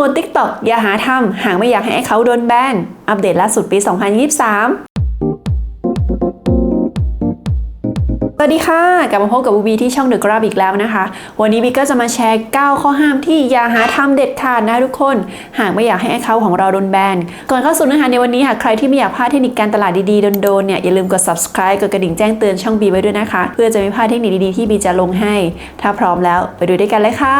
มน TikTok อย่าหาทำหากไม่อยากให้เขาโดนแบน อัปเดตล่าสุดปี 2023 สวัสดีค่ะ กลับมาพบกับบูบีที่ช่อง The Grab อีกแล้วนะคะ วันนี้บีก็จะมาแชร์ 9 ข้อห้ามที่อย่าหาทำเด็ดขาดนะทุกคน หากไม่อยากให้แอคเคาท์ของเราโดนแบน ก่อนเข้าสู่เนื้อหาในวันนี้หากใครที่ไม่อยากพลาดเทคนิคการตลาดดีๆโดนๆเนี่ยอย่าลืมกด subscribe กดกระดิ่งแจ้งเตือนช่องบีไว้ด้วยนะคะ เพื่อจะไม่พลาดเทคนิคดีๆที่บีจะลงให้ ถ้าพร้อมแล้วไปดูด้วยกันเลยค่ะ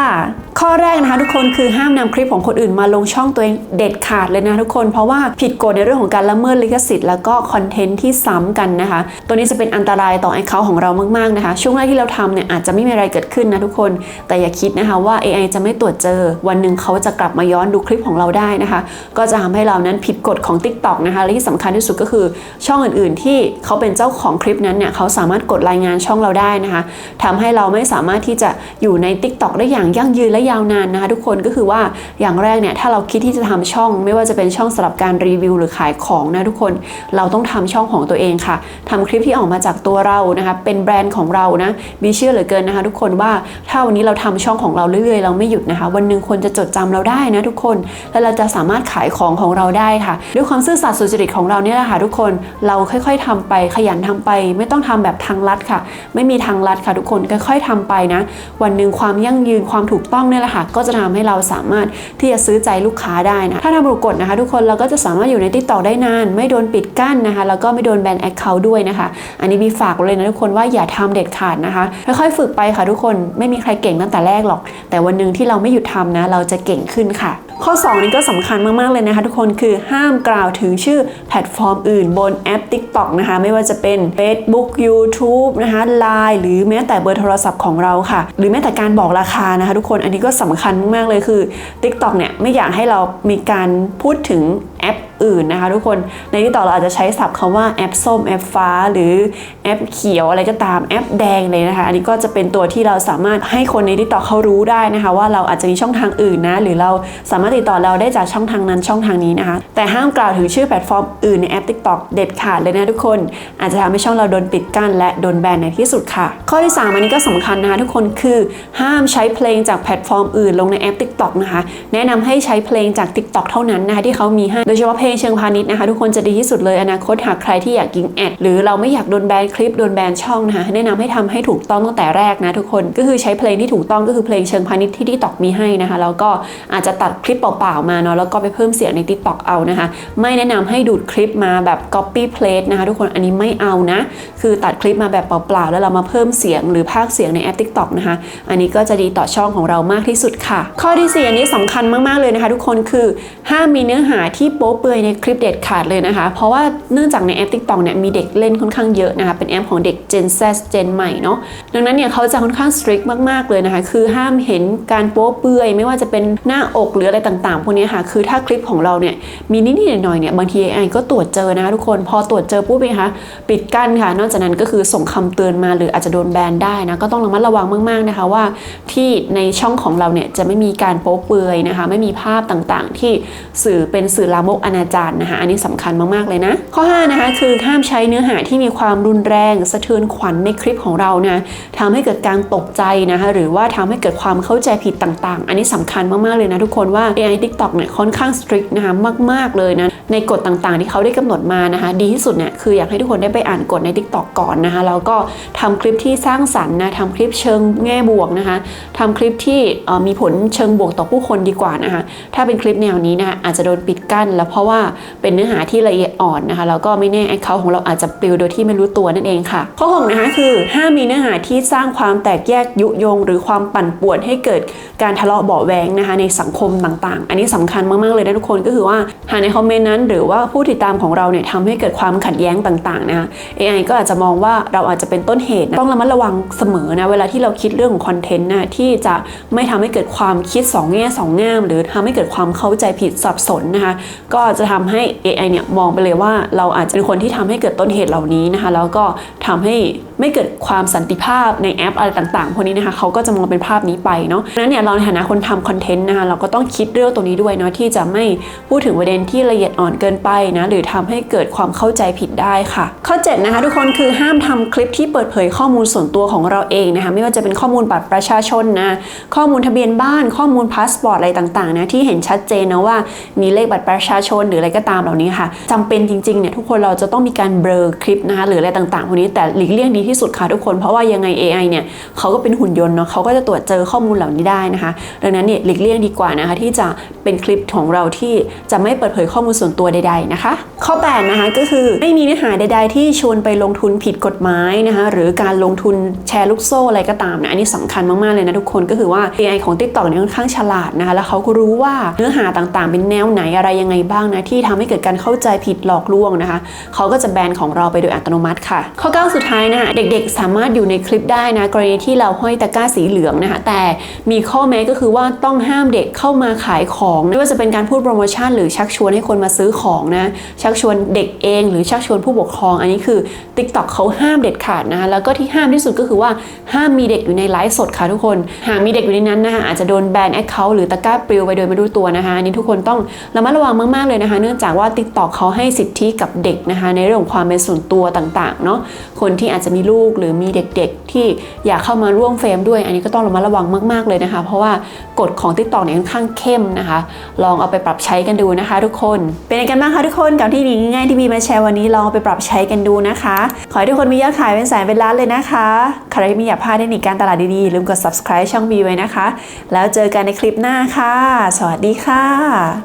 ข้อแรกนะคะทุกคนคือห้ามนำคลิปของคนอื่นมาลงช่องตัวเองเด็ดขาดเลยนะทุกคน เพราะว่าผิดกฎในเรื่องของการละเมิดลิขสิทธิ์แล้วก็คอนเทนต์ที่ซ้ำกันนะคะ ตัวนี้จะเป็นอันตรายต่อไอเคาของเรามากๆนะคะ ช่วงแรกที่เราทำเนี่ยอาจจะไม่มีอะไรเกิดขึ้นนะทุกคน แต่อย่าคิดนะคะว่า AI จะไม่ตรวจเจอ วันหนึ่งเขาจะกลับมาย้อนดูคลิปของเราได้นะคะ ก็จะทำให้เรานั้นผิดกฎของ TikTok นะคะ และที่สำคัญที่สุดก็คือช่องอื่นๆ ที่เขาเป็นเจ้าของคลิปนั้นเนี่ยเขาสามารถกดรายงานช่องเราได้นะคะทำให้เราไม่สามารถที่จะอยู่ใน TikTok ได้อย่างยั่งยืนและยาวนานนะคะทุกคนก็คือว่าอย่างแรกเนี่ยถ้าเราคิดที่จะทำช่อง ไม่ว่าจะเป็นช่องสำหรับการรีวิวหรือขายของนะทุกคน เราต้องทำช่องของตัวเองค่ะทำคลิปที่ออกมาจากตัวเรานะคะเป็นแบรนด์ของเรานะบีเชื่อเหลือเกินนะคะทุกคนว่าถ้าวันนี้เราทำช่องของเราเรื่อยๆ เราไม่หยุดนะคะ วันหนึ่งคนจะจดจำเราได้นะทุกคน แล้วเราจะสามารถขายของของเราได้ค่ะ ด้วยความซื่อสัตย์สุจริตของเราเนี่ยแหละค่ะทุกคนเราค่อยๆทำไปขยันทำไป ไม่ต้องทำแบบทางลัดค่ะ ไม่มีทางลัดค่ะทุกคนค่อยๆทำไปนะวันหนึ่งความยั่งยืนความถูกต้องเนี่ยแหละค่ะก็จะทำให้เราสามารถที่จะซื้อใจลูกค้าได้นะถ้าทำถูกกฎนะคะ ทุกคนเราก็จะสามารถอยู่ในติ๊กต็อกได้นาน ไม่โดนปิดกั้นนะคะแล้วก็ไม่โดนแบนแอคเคาท์ด้วยนะคะ อันนี้บีฝากเลยนะทุกคนว่าอย่าทำเด็ดขาดนะคะค่อยๆฝึกไปค่ะทุกคนไม่มีใครเก่งตั้งแต่แรกหรอก แต่วันหนึ่งที่เราไม่หยุดทำนะ เราจะเก่งขึ้นค่ะ ข้อ 2 นี้ก็สำคัญมากๆเลยนะคะ ทุกคนคือห้ามกล่าวถึงชื่อแพลตฟอร์มอื่นบนแอป TikTok นะคะ ไม่ว่าจะเป็น Facebook YouTube นะคะ Line หรือแม้แต่เบอร์โทรศัพท์ของเราค่ะ หรือแม้แต่การบอกราคานะคะ ทุกคนอันนี้ก็สำคัญมากๆเลยคือ TikTok เนี่ยไม่อยากให้เรามีการพูดถึงแอป อื่นนะคะทุกคนในที่ต่อเราอาจจะใช้ศัพท์คำว่าแอปส้มแอปฟ้า หรือแอปเขียวอะไรก็ตามแอปแดงเลยนะคะอันนี้ก็จะเป็นตัวที่เราสามารถให้คนในที่ต่อเขารู้ได้นะคะว่าเราอาจจะมีช่องทางอื่นนะหรือเราสามารถติดต่อเราได้จากช่องทางนั้นช่องทางนี้นะคะแต่ห้ามกล่าวถึงชื่อแพลตฟอร์มอื่นในแอป TikTok เด็ดขาดเลยนะทุกคน อาจจะทำให้ช่องเราโดนปิดกั้นและโดนแบนในที่สุดค่ะ ข้อที่ 3 อันนี้ก็สำคัญนะคะทุกคนคือห้ามใช้เพลงจากแพลตฟอร์มอื่นลงในแอป TikTok นะคะแนะนำให้ใช้เพลงจาก TikTok เท่านั้นนะคะที่เขามีให้โดยเฉพาะเพลงในเชิงพาณิชย์นะคะ ทุกคนจะดีที่สุดเลยอนาคตหากใครที่อยากยิงแอดหรือเราไม่อยากโดนแบนคลิปโดนแบนช่องนะคะแนะนำให้ทำให้ถูกต้องตั้งแต่แรกนะทุกคนก็คือใช้เพลงที่ถูกต้องก็คือเพลงเชิงพาณิชย์ที่ TikTok มีให้นะคะแล้วก็อาจจะตัดคลิปเปล่าๆมาเนาะแล้วก็ไปเพิ่มเสียงใน TikTok เอานะคะ ไม่แนะนำให้ดูดคลิปมาแบบ copy paste นะคะ ทุกคนอันนี้ไม่เอานะ คือตัดคลิปมาแบบเปล่าๆแล้วเรามาเพิ่มเสียงหรือพากย์เสียงในแอป TikTok นะคะ อันนี้ก็จะดีต่อช่องของเรามากที่สุดค่ะ ข้อที่4อันนี้สำคัญมากๆเลยนะคะ ทุกคนคือห้ามมีเนื้อหาที่โป๊เปือยในคลิปเด็ดขาดเลยนะคะ เพราะว่าเนื่องจากในแอป TikTok เนี่ยมีเด็กเล่นค่อนข้างเยอะนะคะ เป็นแอปของเด็ก Gen Z Gen ใหม่เนาะ ดังนั้นเนี่ยเขาจะค่อนข้าง strict มากๆเลยนะคะ คือห้ามเห็นการโป๊เปลือย ไม่ว่าจะเป็นหน้าอกหรืออะไรต่างๆ พวกนี้ค่ะ คือถ้าคลิปของเราเนี่ยมีนิดๆหน่อยๆเนี่ยบางที AI ก็ตรวจเจอนะคะทุกคน พอตรวจเจอปุ๊บเองคะปิดกั้นค่ะ นอกจากนั้นก็คือส่งคำเตือนมาหรืออาจจะโดนแบนได้นะ ก็ต้องระมัดระวังมากๆนะคะว่า ที่ในช่องของเราเนี่ยจะไม่มีการโป๊เปลือยนะคะ ไม่มีภาพต่างๆ ที่สื่อเป็นสื่อลามกอนาจารนะคะ อันนี้สำคัญมาก ๆ เลยนะ ข้อ 5 นะคะ คือห้ามใช้เนื้อหาที่มีความรุนแรงสะเทือนขวัญในคลิปของเรานะทำให้เกิดการตกใจนะคะ หรือว่าทำให้เกิดความเข้าใจผิดต่างๆ อันนี้สำคัญมาก ๆ เลยนะทุกคนว่า AI TikTok เนี่ยค่อนข้าง strict นะคะมาก ๆ เลยนะ ในกฎต่างๆ ที่เขาได้กำหนดมานะคะ ดีที่สุดเนี่ยคืออยากให้ทุกคนได้ไปอ่านกฎใน TikTok ก่อนนะคะแล้วก็ทำคลิปที่สร้างสรรค์นะทำคลิปเชิงแง่บวกนะคะทำคลิปที่มีผลเชิงบวกต่อผู้คนดีกว่านะคะถ้าเป็นคลิปแนวนี้นะคะอาจจะโดนปิดกั้น แล้วเพราะว่าเป็นเนื้อหาที่ละเอียดอ่อนนะคะแล้วก็ไม่แน่แอคเคาท์ของเราอาจจะปลิวโดยที่ไม่รู้ตัวนั่นเองค่ะ ข้อ6นะคะคือห้ามมีเนื้อหาที่สร้างความแตกแยกยุยง หรือความปั่นป่วนให้เกิดการทะเลาะเบาแวงนะคะในสังคมต่างๆ อันนี้สำคัญมากๆเลยนะทุกคนก็คือว่าหากในคอมเมนต์นั้นหรือว่าผู้ติดตามของเราเนี่ยทำให้เกิดความขัดแย้งต่างๆนะคะ AI ก็อาจจะมองว่าเราอาจจะเป็นต้นเหตุนะต้องระมัดระวังเสมอนะเวลาที่เราคิดเรื่องของคอนเทนต์นะที่จะไม่ทำให้เกิดความคิดสองแง่สองงาม หรือทำให้เกิดความเข้าใจผิดสับสนนะคะก็จะทำให้ AI เนี่ยมองไปเลยว่าเราอาจจะเป็นคนที่ทำให้เกิดต้นเหตุเหล่านี้นะคะ แล้วก็ทำให้ ไม่เกิดความสันติภาพในแอปอะไรต่างๆพวกนี้นะคะเขาก็จะมองเป็นภาพนี้ไปเนาะดังนั้นเนี่ยเราในฐานะคนทำคอนเทนต์นะคะเราก็ต้องคิดเรื่องตรงนี้ด้วยเนาะที่จะไม่พูดถึงประเด็นที่ละเอียดอ่อนเกินไปนะหรือทำให้เกิดความเข้าใจผิดได้ค่ะ ข้อ7นะคะทุกคนคือห้ามทำคลิปที่เปิดเผยข้อมูลส่วนตัวของเราเองนะคะไม่ว่าจะเป็นข้อมูลบัตรประชาชนนะข้อมูลทะเบียนบ้านข้อมูลพาสปอร์ตอะไรต่างๆนะที่เห็นชัดเจนนะว่ามีเลขบัตรประชาชนหรืออะไรก็ตามเหล่านี้ค่ะจำเป็นจริงๆเนี่ยทุกคนเราจะต้องมีการเบลอคลิปนะคะหรืออะไรต่างๆพวกนี้แต่หลีกเลี่ยงดีที่สุดค่ะทุกคน เพราะว่ายังไง AI เนี่ยเขาก็เป็นหุ่นยนต์เนาะเขาก็จะตรวจเจอข้อมูลเหล่านี้ได้นะคะ ดังนั้นเนี่ยหลีกเลี่ยงดีกว่านะคะที่จะเป็นคลิปของเราที่จะไม่เปิดเผยข้อมูลส่วนตัวใด ๆนะคะ ข้อ8นะคะก็คือไม่มีเนื้อหาใด ๆ ที่ชวนไปลงทุนผิดกฎหมายนะคะหรือการลงทุนแชร์ลูกโซ่อะไรก็ตามนะอันนี้สำคัญมากๆเลยนะทุกคนก็คือว่า AI ของ TikTok เนี่ยค่อนข้างฉลาดนะคะแล้วเขาก็รู้ว่าเนื้อหาต่างๆ เป็นแนวไหนอะไรยังไงบ้างนะที่ทำให้เกิดการเข้าใจผิดหลอกลวงนะคะเขาก็จะแบนของเราไปโดยอัตโนมัติค่ะ ข้อ 9 สุดท้ายนะคะเด็กๆ สามารถอยู่ในคลิปได้นะกรณีที่เราห้อยตะกร้าสีเหลืองนะคะแต่มีข้อแม้ก็คือว่าต้องห้ามเด็กเข้ามาขายของไม่ว่าจะเป็นการพูดโปรโมชั่นหรือชักชวนให้คนมาซื้อของนะชักชวนเด็กเองหรือชักชวนผู้ปกครอง อันนี้คือ TikTok เขาห้ามเด็ดขาดนะคะแล้วก็ที่ห้ามที่สุดก็คือว่าห้ามมีเด็กอยู่ในไลฟ์สดค่ะทุกคนหากมีเด็กอยู่ในนั้นนะคะอาจจะโดนแบนแอคเคาท์หรือตะกร้าปลิวไปโดยไม่รู้ตัวนะคะอันนี้ทุกคนต้องระมัดระวังมากๆเลยนะคะ เนื่องจากว่า TikTok เขาให้สิทธิกับเด็กนะคะในเรื่องของความเป็นส่วนตัวต่างๆเนาะคนที่อาจจะมีลูกหรือมีเด็กๆ ที่อยากเข้ามาร่วมเฟรมด้วย อันนี้ก็ต้องระมัดระวังมาก ๆเลยนะคะ เพราะว่ากฎของ TikTok เนี่ยค่อนข้างเข้มนะคะ ลองเอาไปปรับใช้กันดูนะคะ ทุกคน เป็นยังไงกันบ้างคะทุกคนกับที่ดีง่ายๆที่มีมาแชร์วันนี้ลองเอาไปปรับใช้กันดูนะคะ ขอให้ทุกคนมียอดขายเป็นแสนเป็นล้านเลยนะคะใครที่มีอยากพลาดเทคนิคการตลาดดีๆลืมกด subscribe ช่องบีไว้นะคะ แล้วเจอกันในคลิปหน้าค่ะ สวัสดีค่ะ